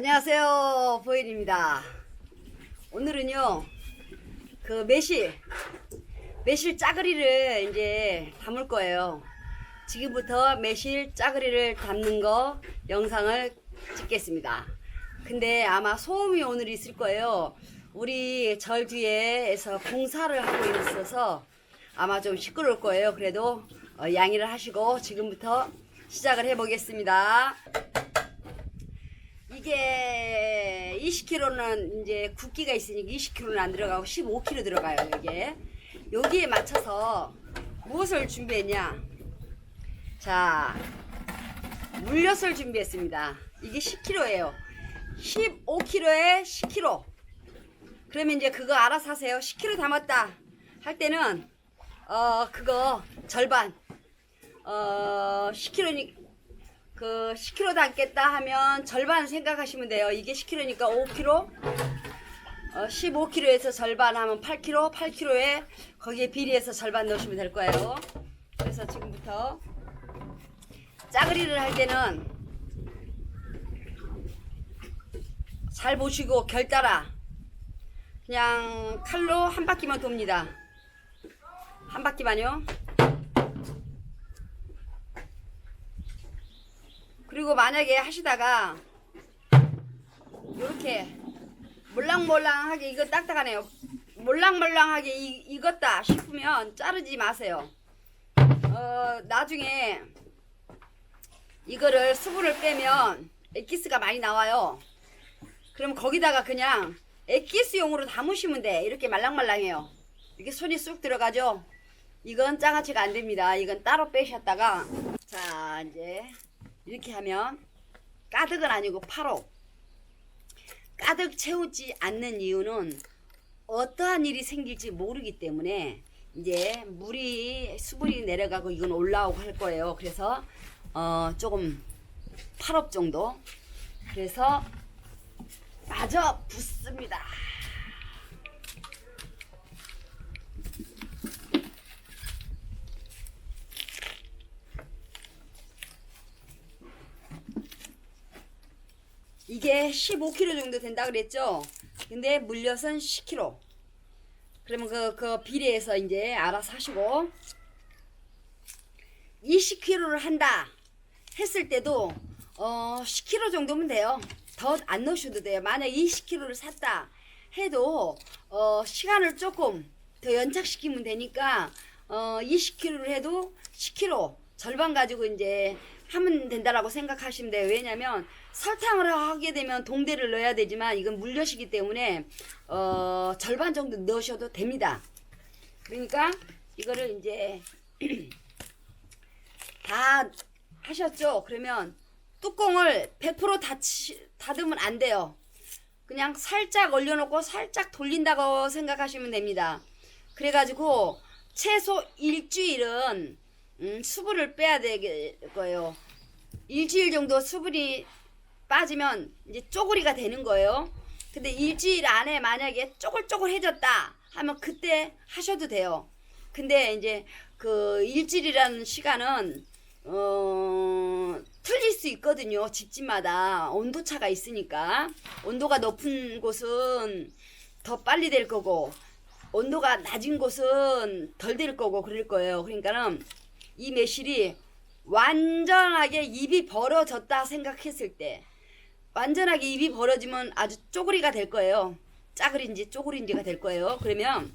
안녕하세요 보일입니다. 오늘은요 그 매실 매실 짜글이를 이제 담을 거예요. 지금부터 매실 짜글이를 담는 거 영상을 찍겠습니다. 근데 아마 소음이 오늘 있을 거예요. 우리 절 뒤에서 공사를 하고 있어서 아마 좀 시끄러울 거예요. 그래도 어, 양해를 하시고 지금부터 시작을 해 보겠습니다 이게 20kg는 이제 굵기가 있으니까 20kg는 안 들어가고 15kg 들어가요 이게. 여기에 맞춰서 무엇을 준비했냐? 자 물엿을 준비했습니다. 이게 10kg예요. 15kg에 10kg 그러면 이제 그거 알아서 하세요. 10kg 담았다 할 때는 어 그거 절반. 어 10kg니 그 10kg 담겠다 하면 절반 생각하시면 돼요. 이게 10kg니까 5kg. 어, 15kg에서 절반 하면 8kg, 8kg에 거기에 비례해서 절반 넣으시면 될 거예요. 그래서 지금부터 짜그리를 할 때는 잘 보시고 결 따라 그냥 칼로 한 바퀴만 돕니다. 한 바퀴만요. 그리고 만약에 하시다가 이렇게 몰랑몰랑하게 이거 딱딱하네요. 몰랑몰랑하게 이, 익었다 싶으면 자르지 마세요. 어, 나중에 이거를 수분을 빼면 엑기스가 많이 나와요. 그럼 거기다가 그냥 엑기스용으로 담으시면 돼. 이렇게 말랑말랑해요. 이렇게 손이 쑥 들어가죠. 이건 장아찌가 안 됩니다. 이건 따로 빼셨다가 자 이제 이렇게 하면 가득은 아니고 파로 가득 채우지 않는 이유는 어떠한 일이 생길지 모르기 때문에 이제 물이 수분이 내려가고 이건 올라오고 할 거예요. 그래서 어 조금 8업 정도 그래서 마저 붓습니다. 이게 15kg 정도 된다 그랬죠? 근데 물엿은 10kg. 그러면 그, 그 비례해서 이제 알아서 하시고 20kg를 한다 했을 때도 어 10kg 정도면 돼요. 더 안 넣으셔도 돼요. 만약 20kg를 샀다 해도 어 시간을 조금 더 연착시키면 되니까 어 20kg를 해도 10kg 절반 가지고 이제 하면 된다라고 생각하시면 돼요. 왜냐면 설탕을 하게 되면 동대를 넣어야 되지만 이건 물엿이기 때문에 어 절반 정도 넣으셔도 됩니다. 그러니까 이거를 이제 다 하셨죠? 그러면 뚜껑을 100% 닫히, 닫으면 안 돼요. 그냥 살짝 얼려놓고 살짝 돌린다고 생각하시면 됩니다. 그래가지고 최소 일주일은 음, 수분을 빼야 될 거예요. 일주일 정도 수분이 빠지면 이제 쪼그리가 되는 거예요. 근데 일주일 안에 만약에 쪼글쪼글해졌다 하면 그때 하셔도 돼요. 근데 이제 그 일주일이라는 시간은 어 틀릴 수 있거든요. 집집마다 온도 차가 있으니까 온도가 높은 곳은 더 빨리 될 거고 온도가 낮은 곳은 덜 될 거고 그럴 거예요. 그러니까는 이 매실이 완전하게 입이 벌어졌다 생각했을 때 완전하게 입이 벌어지면 아주 쪼그리가 될 거예요. 짜글인지 쪼그린지가 될 거예요. 그러면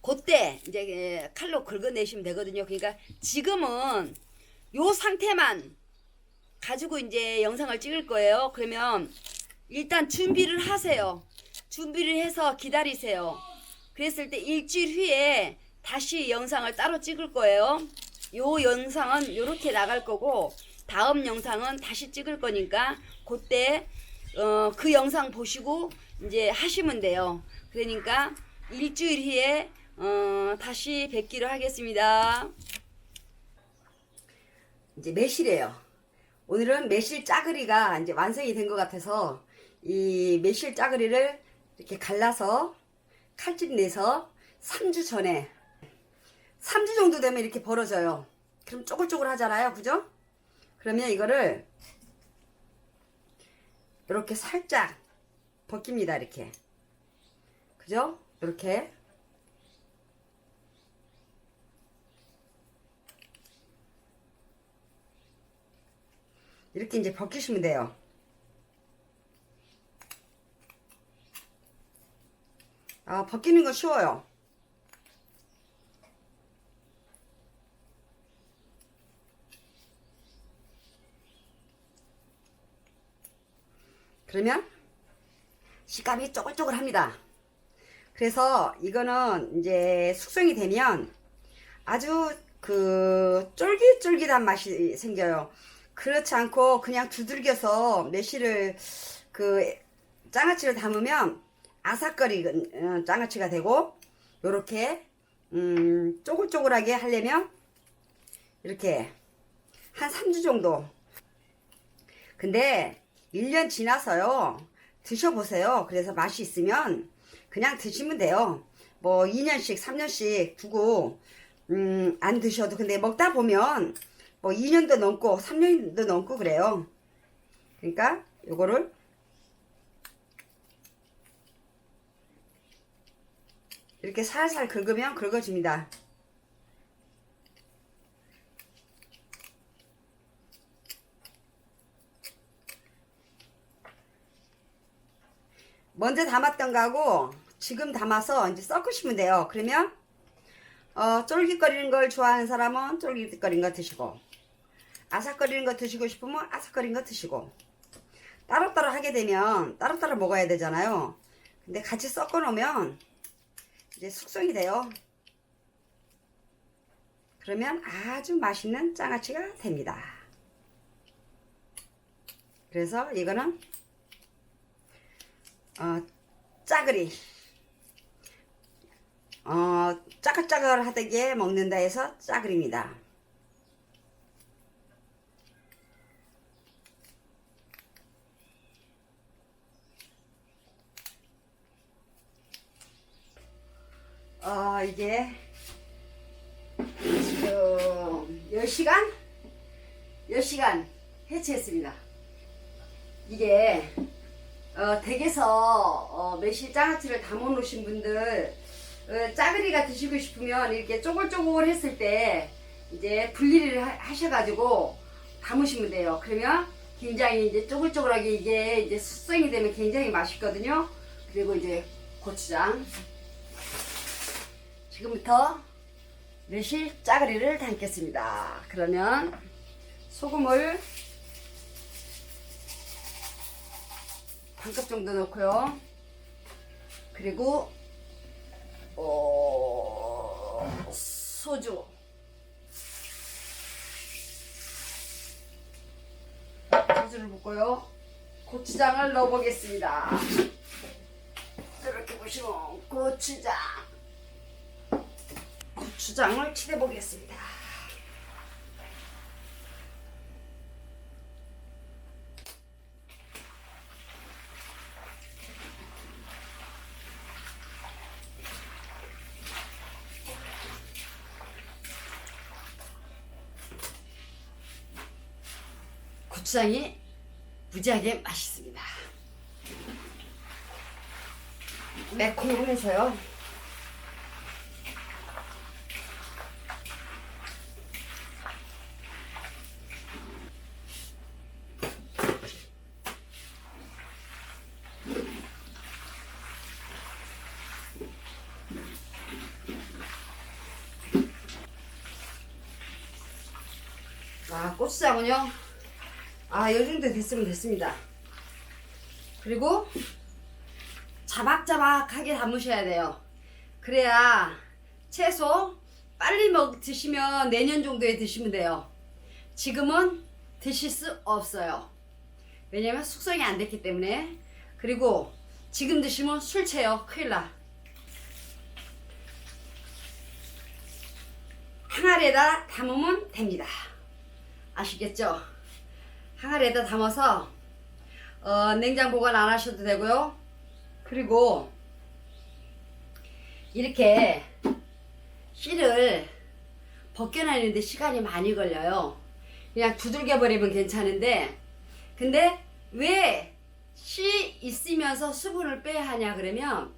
그때 이제 칼로 긁어내시면 되거든요. 그러니까 지금은 요 상태만 가지고 이제 영상을 찍을 거예요. 그러면 일단 준비를 하세요. 준비를 해서 기다리세요. 그랬을 때 일주일 후에 다시 영상을 따로 찍을 거예요. 요 영상은 이렇게 나갈 거고 다음 영상은 다시 찍을 거니까 그때 어, 그 영상 보시고 이제 하시면 돼요. 그러니까 일주일 후에 어, 다시 뵙기로 하겠습니다. 이제 매실이에요. 오늘은 매실 짜글이가 이제 완성이 된 것 같아서 이 매실 짜글이를 이렇게 갈라서 칼집 내서 3주 전에 3주 정도 되면 이렇게 벌어져요. 그럼 쪼글쪼글 하잖아요. 그죠? 그러면 이거를 이렇게 살짝 벗깁니다. 이렇게. 그죠? 이렇게. 이렇게 이제 벗기시면 돼요. 아, 벗기는 거 쉬워요. 그러면 식감이 쪼글쪼글합니다. 그래서 이거는 이제 숙성이 되면 아주 그 쫄깃쫄깃한 맛이 생겨요. 그렇지 않고 그냥 두들겨서 매실을 그 장아찌를 담으면 아삭거리 어, 장아찌가 되고 요렇게 음 쪼글쪼글하게 하려면 이렇게 한 3주 정도 근데 1년 지나서요. 드셔보세요. 그래서 맛이 있으면 그냥 드시면 돼요. 뭐 2년씩, 3년씩 두고 음, 안 드셔도 근데 먹다 보면 뭐 2년도 넘고 3년도 넘고 그래요. 그러니까 요거를 이렇게 살살 긁으면 긁어집니다. 먼저 담았던 거하고 지금 담아서 이제 섞으시면 돼요. 그러면 어, 쫄깃거리는 걸 좋아하는 사람은 쫄깃거리는 거 드시고 아삭거리는 거 드시고 싶으면 아삭거리는 거 드시고 따로따로 하게 되면 따로따로 먹어야 되잖아요. 근데 같이 섞어 놓으면 이제 숙성이 돼요. 그러면 아주 맛있는 장아찌가 됩니다. 그래서 이거는 어, 짜글이 어, 짜글짜글하게 먹는다 해서 짜글입니다. 어, 이제 지금 10시간? 10시간 해체했습니다. 이게 어, 댁에서 어, 매실 장아찌를 담아 놓으신 분들 어, 짜글이가 드시고 싶으면 이렇게 쪼글쪼글 했을 때 이제 분리를 하, 하셔가지고 담으시면 돼요. 그러면 굉장히 이제 쪼글쪼글하게 이게 이제 숙성이 되면 굉장히 맛있거든요. 그리고 이제 고추장. 지금부터 매실 짜글이를 담겠습니다. 그러면 소금을 반컵 정도 넣고요. 그리고 어, 소주 소주를 붓고요. 고추장을 넣어보겠습니다. 이렇게 보시면 고추장 고추장을 칠해보겠습니다. 고추장이 무지하게 맛있습니다. 매콤하면서요. 아, 고추장은요. 아, 요 정도 됐으면 됐습니다. 그리고 자박자박하게 담으셔야 돼요. 그래야 채소 빨리 먹 드시면 내년 정도에 드시면 돼요. 지금은 드실 수 없어요. 왜냐면 숙성이 안 됐기 때문에. 그리고 지금 드시면 술 채요. 큰일 나. 항아리에다 담으면 됩니다. 아시겠죠? 항아리에다 담아서 어, 냉장 보관 안 하셔도 되고요. 그리고 이렇게 씨를 벗겨내는데 시간이 많이 걸려요. 그냥 두들겨 버리면 괜찮은데 근데 왜 씨 있으면서 수분을 빼야 하냐 그러면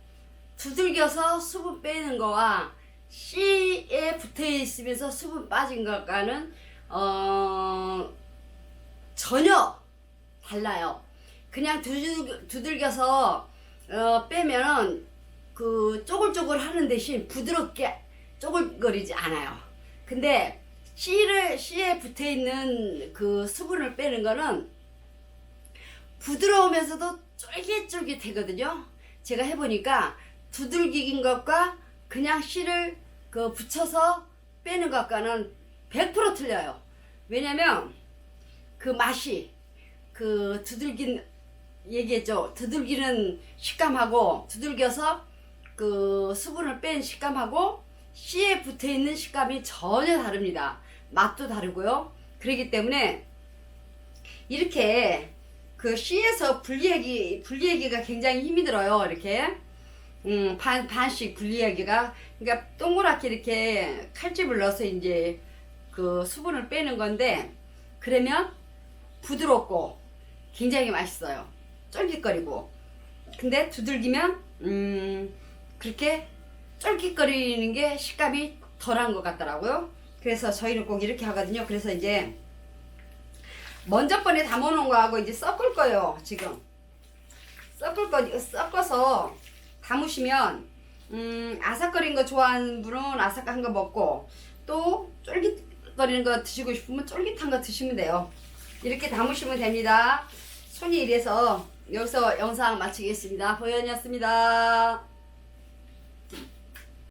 두들겨서 수분 빼는 거와 씨에 붙어 있으면서 수분 빠진 것과는 어 전혀 달라요. 그냥 두들, 두들겨 서 어, 빼면은 그 쪼글쪼글 하는 대신 부드럽게 쪼글거리지 않아요. 근데 씨를 씨에 붙어 있는 그 수분을 빼는 거는 부드러우면서도 쫄깃쫄깃하거든요. 제가 해보니까 두들기긴 것과 그냥 씨를 그 붙여서 빼는 것과는 100% 틀려요. 왜냐면 그 맛이 그 두들긴 얘기했죠. 두들기는 식감하고 두들겨서 그 수분을 뺀 식감하고 씨에 붙어 있는 식감이 전혀 다릅니다. 맛도 다르고요. 그렇기 때문에 이렇게 그 씨에서 분리하기 분리하기가 굉장히 힘이 들어요. 이렇게 음, 반 반씩 분리하기가 그러니까 동그랗게 이렇게 칼집을 넣어서 이제 그 수분을 빼는 건데 그러면 부드럽고 굉장히 맛있어요. 쫄깃거리고. 근데 두들기면 음 그렇게 쫄깃거리는 게 식감이 덜한 것 같더라고요. 그래서 저희는 꼭 이렇게 하거든요. 그래서 이제 먼저 번에 담아놓은 거하고 이제 섞을 거예요. 지금 섞을 거 섞어서 담으시면 음 아삭거린 거 좋아하는 분은 아삭한 거 먹고 또 쫄깃거리는 거 드시고 싶으면 쫄깃한 거 드시면 돼요. 이렇게 담으시면 됩니다. 손이 이래서 여기서 영상 마치겠습니다. 보현이었습니다.